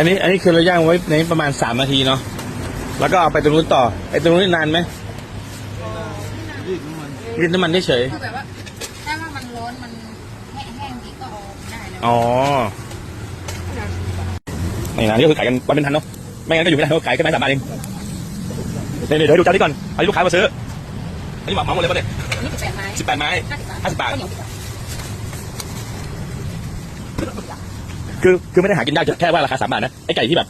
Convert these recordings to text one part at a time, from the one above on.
อันนี้อันนี้คือเราย่างไว้ในประมาณสามนาทีเนาะแล้วก็เอาไปตรงนู้นต่อไอ้ตรงนู้นนานไหมรีดน้ำมันรีดน้ำมันเฉยคือแบบว่าถ้าว่ามันร้อนมันแห้งๆดีก็เอาได้แล้วๆอ๋อนี่นะนี่ก็คือขายกันวันเป็นพันเนาะไม่งั้นก็อยู่ไม่ได้เพราะขายแค่ไม้สามบาทเองเดี๋ยวเดี๋ยวดูเจ้านี้ก่อนเอาลูกค้ามาซื้ออันนี้เหมาเหมาหมดเลยป่ะเนี่ยนี่สิบแปดไม้สิบแปดไม้ห้าสิบบาท คือคือไม่ได้หากินได้แค่ว่าราคาสามบาทนะไอ้ไก่ที่แบบ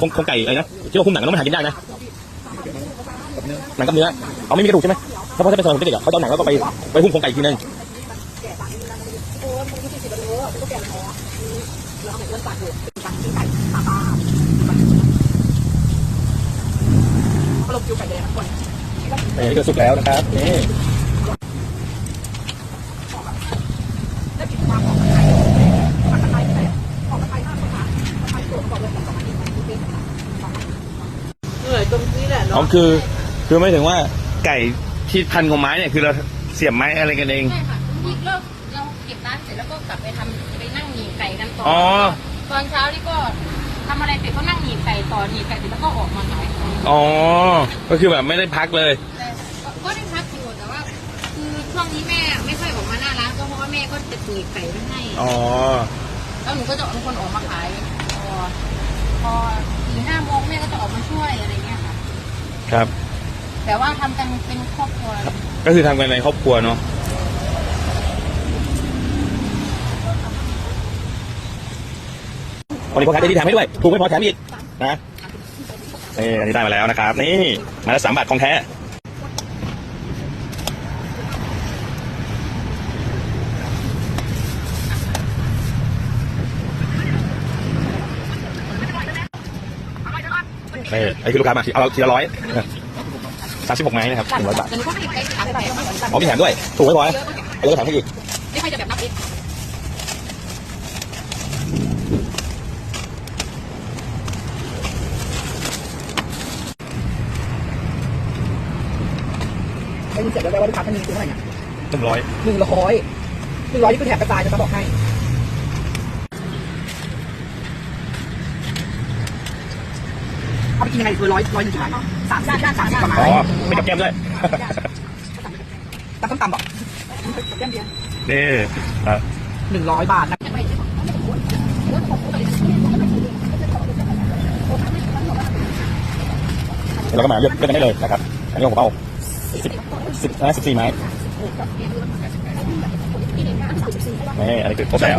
คงคงไก่อะไรนะที่เราคุ้มหนังแล้วมันหากินได้นะหนังกับเนื้อเอาไม่มีกระดูกใช่ไหมเพราะว่าถ้าเป็นสมัยผมเป็นเด็กเขาจะเอาหนังแล้วก็ไปไปหุ้มคงไก่ทีนึงลงคิวไก่แดงทุกคนนี่ก็สุกแล้วนะครับนี่ เหนื่อย ตรงนี้แหละอ๋อคือ คือไม่ถึงว่าไก่ที่พันของไม้เนี่ยคือเราเสียบไม้อะไรกันเอง ใช่ค่ะนี่เลิกเราเก็บร้านเสร็จแล้วก็กลับไปทำไปนั่งหนีบไก่กันต่ออ๋อตอนเช้านี่ก็ทำอะไรเสร็จก็นั่งหนีบไก่ต่อหนีบไก่เสร็จแล้วก็ออกมาขายของอ๋อ ก็คือแบบไม่ได้พักเลย แต่ก็ก็ได้พักอยู่แต่ว่า คือช่วงนี้แม่ไม่ค่อยออกมาหน้าร้านก็เพราะว่าแม่ก็จะหนีบไก่ไว้ให้ อ๋อ แล้วหนูก็จะเป็นคนออกมาขายพอพอสี่ห้าโมงแม่ก็จะออกมาช่วยอะไรเงี้ย ค่ะครับ แต่ว่าทำกันเป็นครอบครัวก็คือทำกันในครอบครัวเนาะวันนี้พ่อค้าใจดีแถมให้ด้วย ถูกไม่พอแถมอีกนะนี่อันนี้ได้มาแล้วนะครับ นี่มาแล้วสามบาทของแท้ นี่ไอ้คือลูกค้ามาทีเอาทีละร้อยสามสิบหกไม้นะครับหนึ่งร้อยบาทแต่หนูก็ไม่ได้ไปขายไปอ๋อมีแถมด้วย ถูกไม่พอนะเอาแล้วก็แถมให้อีกไม่ค่อยจะแบบนับเองไม่มีเสร็จแล้วได้ว่าลูกค้าท่านนี้คือเท่าไหร่เนี่ยหนึ่งร้อยหนึ่งร้อยหนึ่งร้อยนี่คือแถมกระจายจะบอกให้เอาไปกิน ยังไงคือร้อยร้อยหนึ่งจานสามสิบสามสิบกว่าไม้อ๋อไม่กับแก้มด้วยตักต้มตำบอกแก้มเดียวนี่ครับหนึ่งร้อยบาทนะเราก็มาเลือกเลือกกันได้เลยนะครับอันนี้ของผมเอาสิบสิบนะสิบสี่ไม้นี่อันนี้คือครบแล้ว